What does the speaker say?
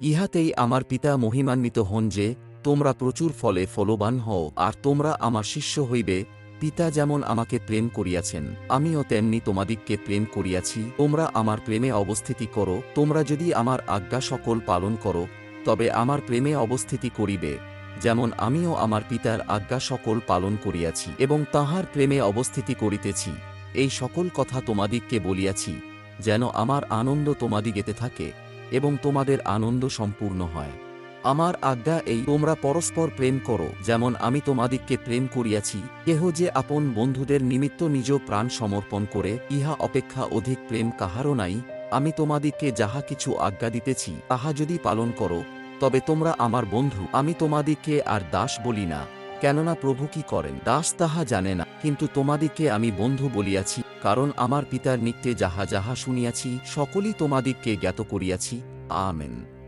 ইহাতেই আমার পিতা মহিমান্বিত হন যে, তোমরা প্রচুর ফলে ফলবান হও, আর তোমরা আমার শিষ্য হইবে, পিতা যেমন আমাকে প্রেম করিয়াছেন, আমিও তেমনি তোমাদিগকে প্রেম করিয়াছি, তোমরা আমার প্রেমে অবস্থিতি করো, তোমরা যদি আমার আজ্ঞা সকল পালন করো, তবে আমার প্রেমে অবস্থিতি করিবে, যেমন আমিও আমার পিতার আজ্ঞা সকল পালন করিয়াছি, এবং তাহার প্রেমে অবস্থিতি করিতেছি, এই সকল কথা তোমাদিগকে বলিয়াছি, যেন আমার আনন্দ তোমাদিগেতে থাকে এবং তোমাদের আনন্দ সম্পূর্ণ হয়। আমার আজ্ঞা এই, তোমরা পরস্পর প্রেম করো, যেমন আমি তোমাদিগকে প্রেম করিয়াছি, কেহ যে আপন বন্ধুদের নিমিত্ত নিজ প্রাণ সমর্পণ করে, ইহা অপেক্ষা অধিক প্রেম কাহারও নাই, আমি তোমাদিগকে যাহা কিছু আজ্ঞা দিতেছি, তাহা যদি পালন করো, তবে তোমরা আমার বন্ধু, আমি তোমাদিগকে আর দাস বলি না। কেননা প্রভু কি করেন? দাস তাহা জানে না। কিন্তু তোমাদিগকে আমি বন্ধু বলিয়াছি, কারণ আমার পিতার নিত্যে যাহা যাহা শুনিয়াছি, সকলই তোমাদিককে জ্ঞাত করিয়াছি। আমেন।